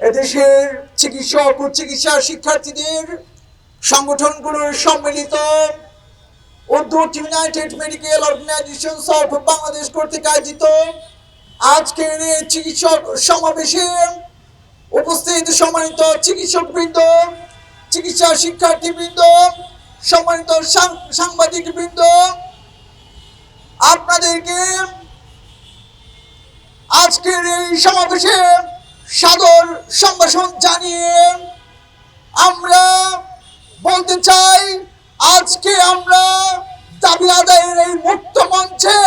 এদেশের চিকিৎসক ও চিকিৎসা শিক্ষার্থীদের সংগঠনগুলোর সম্মিলিত উদ্যোগ United Medical Organisation of Bangladesh কর্তৃক আয়োজিত আজকের এই চিকিৎসক সমাবেশে উপস্থিত সম্মানিত চিকিৎসক বৃন্দ চিকিৎসা শিক্ষার্থী বৃন্দ সম্মানিত সাংবাদিক বৃন্দ আপনাদেরকে আজকের এই সমাবেশে সাদর সম্ভাষণ জানিয়ে আমরা বলতে চাই, আজকে আমরা দাবি আদায়ের এই মুক্ত মঞ্চে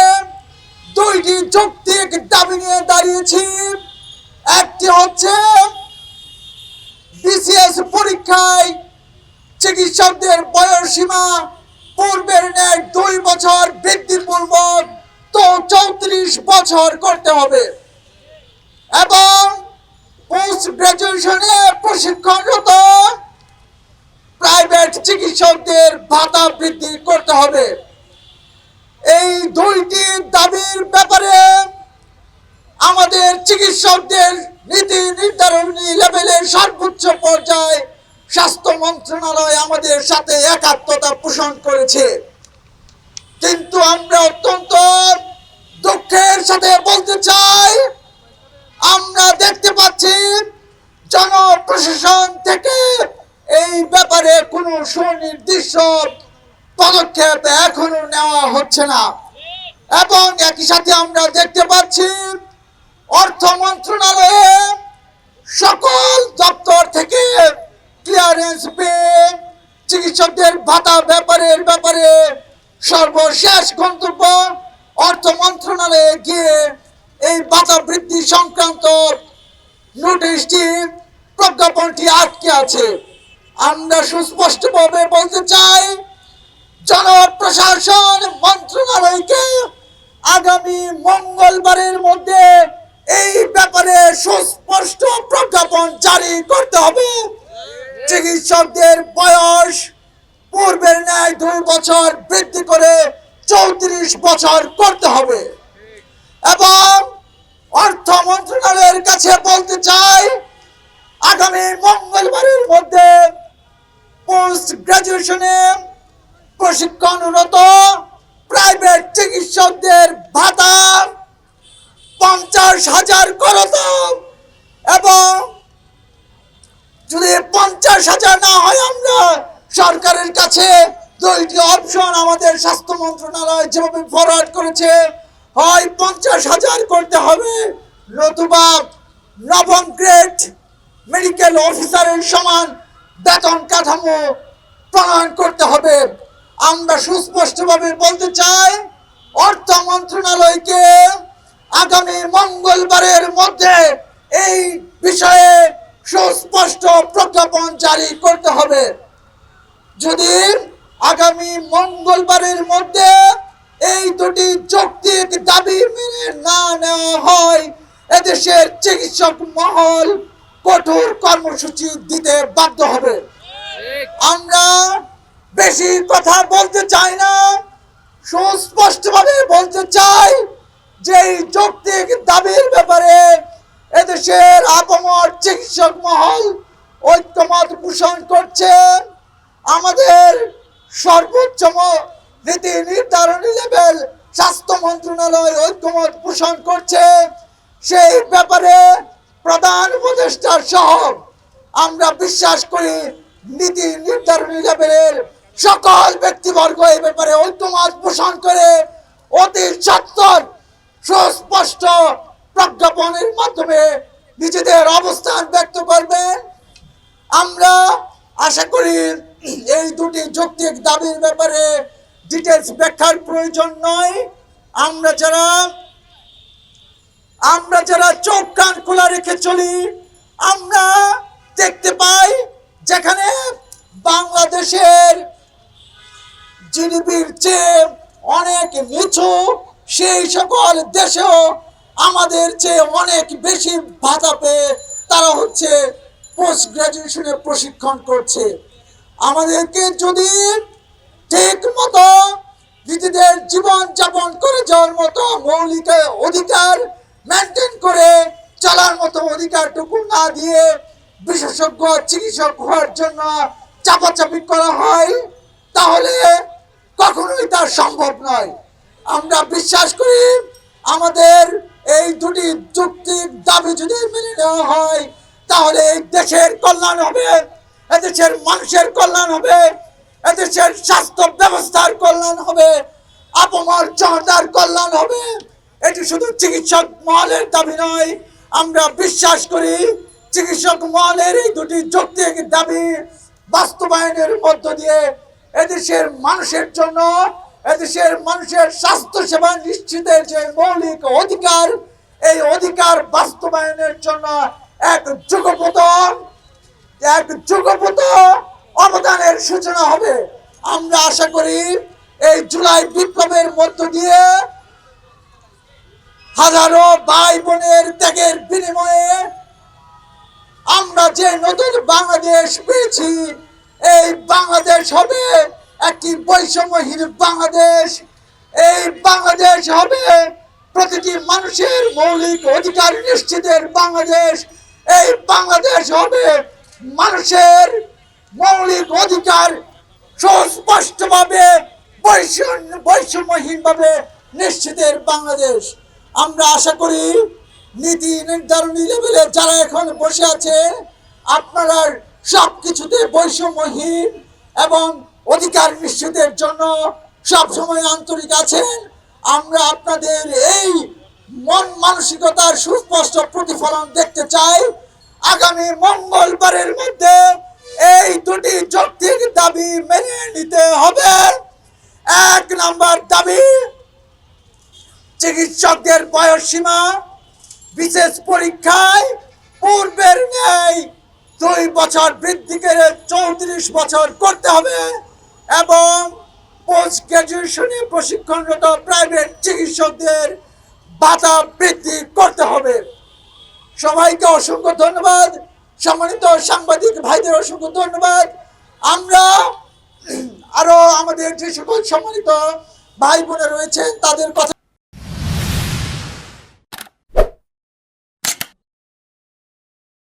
দুইটি যৌক্তিক দাবি নিয়ে দাঁড়িয়েছি। একটি হচ্ছে বিসিএস পরীক্ষায় চিকিৎসকদের বয়স সীমা পূর্বের ন্যায় দুই বছর বৃদ্ধিপূর্বক তো চৌত্রিশ বছর করতে হবে। এবং পোস্ট গ্রাজুয়েশনে প্রশিক্ষণরত প্রাইভেট চিকিৎসকদের ভাতা বৃদ্ধি করতে হবে। এই দুইটি দাবির ব্যাপারে আমাদের চিকিৎসকদের নীতি নির্ধারণী লেভেলের সর্বোচ্চ পর্যায়ে স্বাস্থ্য মন্ত্রণালয় আমাদের সাথে একাত্মতা পোষণ করেছে। কিন্তু আমরা অত্যন্ত দুঃখের সাথে বলতে চাই জনপ্রশাসন থেকে এই ব্যাপারে কোনো সুনির্দিষ্ট পদক্ষেপ এখনও নেওয়া হচ্ছে না। এবং একই সাথে আমরা দেখতে পাচ্ছি, অর্থ মন্ত্রণালয়ে সকল দপ্তর থেকে ক্লিয়ারেন্স পেয়ে চিকিৎসকদের ভাতা ব্যাপারের ব্যাপারে সর্বশেষ গন্তব্য অর্থ মন্ত্রণালয়ে গিয়ে এই ভাতা বৃদ্ধি সংক্রান্ত নোটিশটি প্রজ্ঞাপনটি আটকে আছে। আমরা সুস্পষ্টভাবে বলতে চাই জনপ্রশাসন মন্ত্রণালয়কে আগামী মঙ্গলবারের মধ্যে এই ব্যাপারে সুস্পষ্ট প্রজ্ঞাপন জারি করতে হবে। চিকিৎসকদের বয়স, পূর্বের ন্যায় দুই বছর বৃদ্ধি করে চৌত্রিশ বছর করতে হবে। এবং অর্থ মন্ত্রণালয়ের কাছে বলতে চাই আগামী মঙ্গলবারের মধ্যে পোস্ট গ্রাজুয়েশনে প্রশিক্ষণরত প্রাইভেট চিকিৎসকদের ভাতা পঞ্চাশ হাজার করত এবং যদি পঞ্চাশ হাজার না হয় আমরা সরকারের কাছে দুইটি অপশন আমাদের স্বাস্থ্য মন্ত্রণালয় যেভাবে ফরওয়ার্ড করেছে, হয় পঞ্চাশ হাজার করতে হবে, নতুবা নবম গ্রেড মেডিকেল অফিসারের সমান বেতন কাঠামো প্রণয়ন করতে হবে। আমরা সুস্পষ্টভাবে বলতে চাই, অর্থ মন্ত্রণালয়কে আগামী মঙ্গলবারের মধ্যে এই বিষয়ে সুস্পষ্ট প্রজ্ঞাপন জারি করতে হবে। যদি আগামী মঙ্গলবারের মধ্যে এই দুটি যৌক্তিক দাবি মেনে না নেওয়া হয়, এদেশের চিকিৎসক মহল কঠোর কর্মসূচি দিতে বাধ্য হবে। আমরা বেশি কথা বলতে চাই না, সুস্পষ্টভাবে বলতে চাই যে যৌক্তিক দাবির ব্যাপারে এদেশের আপমর চিকিৎসক মহল ঐক্যমত পোষণ করছেন আমাদের সর্বোচ্চ নীতি নির্ধারণী লেভেল স্বাস্থ্য মন্ত্রণালয় ঐক্যমত পোষণ করছে। সেই ব্যাপারে প্রধান উপদেষ্টার সহ আমরা বিশ্বাস করি নীতি নির্ধারণী লেভেলের সকল ব্যক্তিবর্গ এই ব্যাপারে ঐক্যমত পোষণ করে অতি সত্তর সুস্পষ্ট প্রজ্ঞাপনের মাধ্যমে নিজেদের অবস্থান ব্যক্ত করবেন আমরা আশা করি এই দুটি যৌক্তিক দাবির ব্যাপারে ডিটেলস ব্যাখ্যার প্রয়োজন নয়। আমরা যারা আমরা যারা চোখ কান খোলা রেখে চলি, আমরা দেখতে পাই যেখানে বাংলাদেশের জিডিপির চেয়ে অনেক নিচু সেই সকল দেশেও আমাদের চেয়ে অনেক বেশি ভাতা পেয়ে তারা হচ্ছে পোস্ট গ্রাজুয়েশনে প্রশিক্ষণ করছে। আমাদেরকে যদি ঠিক মতো নিজেদের জীবনযাপন করে যাওয়ার মতো মৌলিক অধিকার মেনটেন করে চলার মতো অধিকারটুকু না দিয়ে বিশেষজ্ঞ, চিকিৎসক হওয়ার জন্য চাপাচাপি করা হয়, তাহলে কখনোই তা সম্ভব নয়। আমরা বিশ্বাস করি আমাদের এই দুটি যুক্তির দাবি যদি মেনে নেওয়া হয়, তাহলে এই দেশের কল্যাণ হবে, এদেশের মানুষের কল্যাণ হবে, এদেশের স্বাস্থ্য ব্যবস্থার কল্যাণ হবে, আপমর জনতার কল্যাণ হবে। এটি শুধু চিকিৎসক মহলের দাবি নয়। আমরা বিশ্বাস করি চিকিৎসক মহলের এই দুটি যৌক্তিক দাবি বাস্তবায়নের মধ্য দিয়ে এদেশের মানুষের জন্য, এদেশের মানুষের স্বাস্থ্য সেবা নিশ্চিতের যে মৌলিক অধিকার, এই অধিকার বাস্তবায়নের জন্য এক যুগপতন এক যুগপত অবদানের সূচনা হবে। আমরা আশা করি এই জুলাই বিপ্লবের মধ্য দিয়ে হাজারো ভাই বোনের ত্যাগের বিনিময়ে আমরা যে নতুন বাংলাদেশ পেয়েছি, এই বাংলাদেশ হবে একটি বৈষম্যহীন বাংলাদেশ। এই বাংলাদেশ হবে প্রতিটি মানুষের মৌলিক অধিকার নিশ্চিতের বাংলাদেশ। এই বাংলাদেশ হবে মানুষের মৌলিক অধিকার সুস্পষ্টভাবে বৈষম্য বৈষম্যহীনভাবে নিশ্চিতের বাংলাদেশ। আমরা আশা করি নীতি নির্ধারণী লেভেলে যারা এখন বসে আছে, আপনারা সব কিছুতে বৈষম্যহীন এবং অধিকার নিশ্চিতের জন্য সব সময় আন্তরিক আছেন। আমরা আপনাদের এই মন মানসিকতার সুস্পষ্ট প্রতিফলন দেখতে চাই। আগামী মঙ্গলবারের মধ্যে এই দুটি যৌক্তিক দাবি মেনে নিতে হবে। এক নাম্বার দাবি চিকিৎসকদের বয়স সীমা বিশেষ পরীক্ষায় পূর্বের ন্যায় দুই বছর বৃদ্ধি করে চৌত্রিশ বছর করতে হবে এবং পোস্ট গ্রাজুয়েশনে প্রশিক্ষণরত প্রাইভেট চিকিৎসকদের ভাতা বৃদ্ধি করতে হবে। সবাইকে অসংখ্য ধন্যবাদ। সম্মানিত সাংবাদিক ভাইদের অসংখ্য ধন্যবাদ। আমরা আরও আমাদের যে সকল সম্মানিত ভাই বোনে রয়েছেন, তাদের কথা